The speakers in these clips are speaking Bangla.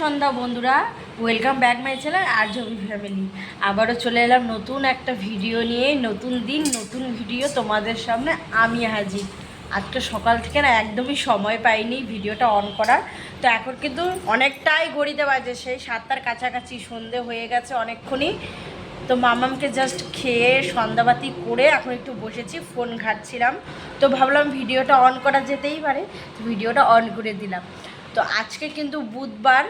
সন্ধ্যা, বন্ধুরা। ওয়েলকাম ব্যাক মাই চ্যানেল আর জমি ফ্যামিলি আবারও চলে এলাম নতুন একটা ভিডিও নিয়ে, নতুন দিন, নতুন ভিডিও তোমাদের সামনে আমি হাজির। আজকে সকাল থেকে না একদমই সময় পাইনি ভিডিওটা অন করার। তো এখন কিন্তু অনেকটাই গড়িতে বাজে, সেই সাতটার কাছাকাছি সন্ধে হয়ে গেছে অনেকক্ষণই। তো মামামকে জাস্ট খেয়ে সন্ধ্যাবাতি করে এখন একটু বসেছি ফোন ঘাটছিলাম। তো ভাবলাম ভিডিওটা অন করা যেতেই পারে। ভিডিওটা অন করে দিলাম। তো আজকে কিন্তু বুধবার,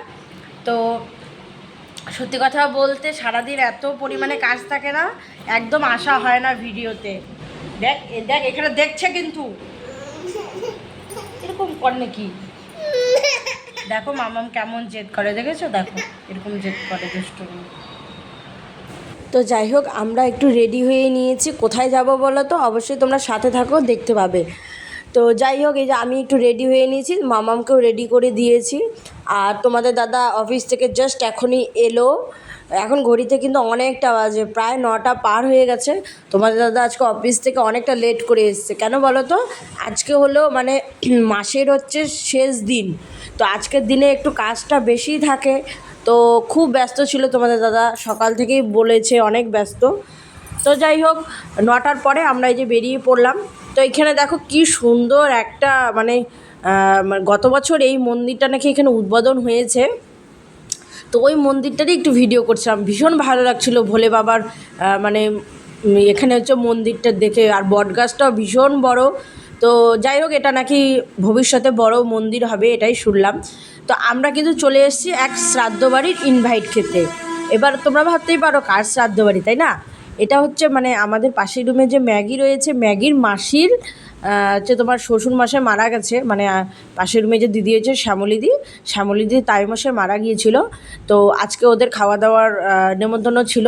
তো সত্যি কথা বলতে সারাদিন এত পরিমাণে কাজ থাকে না, একদম আসা হয় না ভিডিওতে। দেখ দেখ, এখানে দেখছে কিন্তু। এরকম কর নাকি দেখো মামাম কেমন জেদ করে, দেখেছ? দেখো, এরকম জেদ করে দুষ্টুমি। তো যাই হোক, আমরা একটু রেডি হয়ে নিয়েছি। কোথায় যাব বলো তো? অবশ্যই তোমরা সাথে থাকো, দেখতে পাবে। তো যাই হোক, এই যে আমি একটু রেডি হয়ে নিয়েছি, মামামকেও রেডি করে দিয়েছি। আর তোমাদের দাদা অফিস থেকে জাস্ট এখনই এলো। এখন ঘড়িতে কিন্তু অনেকটা বাজে, প্রায় নটা পার হয়ে গেছে। তোমাদের দাদা আজকে অফিস থেকে অনেকটা লেট করে এসছে। কেন বলো তো? আজকে হলো মানে মাসের হচ্ছে শেষ দিন। তো আজকের দিনে একটু কাজটা বেশি থাকে। তো খুব ব্যস্ত ছিল তোমাদের দাদা, সকাল থেকেই বলেছে অনেক ব্যস্ত। তো যাই হোক, নটার পরে আমরা এই যে বেরিয়ে পড়লাম। তো এখানে দেখো কি সুন্দর একটা মানে মানে গত বছর এই মন্দিরটা নাকি এখানে উদ্বোধন হয়েছে। তো ওই মন্দিরটারই একটু ভিডিও করছিলাম। ভীষণ ভালো লাগছিল ভোলে বাবার মানে এখানে হচ্ছে মন্দিরটা দেখে। আর বটগাছটাও ভীষণ বড়। তো যাই হোক, এটা নাকি ভবিষ্যতে বড় মন্দির হবে এটাই শুনলাম। তো আমরা কিন্তু চলে এসেছি এক শ্রাদ্ধ বাড়ির ইনভাইট খেতে। এবার তোমরা ভাবতেই পারো কার শ্রাদ্ধ বাড়ি তাই না? এটা হচ্ছে মানে আমাদের পাশের রুমে যে ম্যাগি রয়েছে, ম্যাগির মাসির হচ্ছে তোমার শ্বশুর মাসে মারা গেছে। মানে পাশের রুমে যে দিদি হয়েছে শ্যামলিদি শ্যামলিদি তাই মাসে মারা গিয়েছিল। তো আজকে ওদের খাওয়া দাওয়ার নেমন্তন্ন ছিল।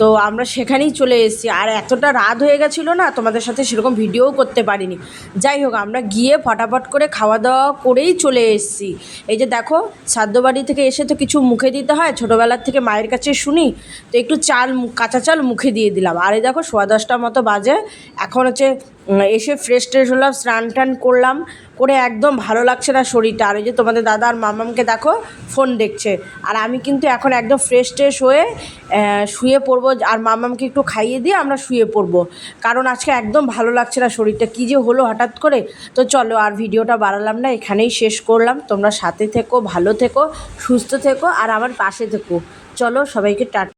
তো আমরা সেখানেই চলে এসেছি। আর এতটা রাত হয়ে গেছিল না, তোমাদের সাথে সেরকম ভিডিও করতে পারিনি। যাই হোক, আমরা গিয়ে ফটাফট করে খাওয়া দাওয়া করেই চলে এসেছি। এই যে দেখো, সাদ্য বাড়ি থেকে এসে তো কিছু মুখে দিতে হয়, ছোটোবেলার থেকে মায়ের কাছে শুনি, তো একটু চাল, কাঁচা চাল মুখে দিয়ে দিলাম। আর এই দেখো, সোয়া দশটার মতো বাজে, এখন হচ্ছে এসে ফ্রেশ ট্রেশ হলাম, স্নান টান করলাম, করে একদম ভালো লাগছে না শরীরটা। আর ওই যে তোমাদের দাদা আর মামামকে দেখো ফোন দেখছে। আর আমি কিন্তু এখন একদম ফ্রেশ ট্রেশ হয়ে শুয়ে পড়ব। আর মামামকে একটু খাইয়ে দিয়ে আমরা শুয়ে পড়ব। কারণ আজকে একদম ভালো লাগছে না শরীরটা। কী যে হলো হঠাৎ করে? তো চলো আর ভিডিওটা বাড়ালাম না, এখানেই শেষ করলাম। তোমরা সাথে থেকো, ভালো থেকো, সুস্থ থেকো, আর আমার পাশে থেকো। চলো সবাইকে টাটা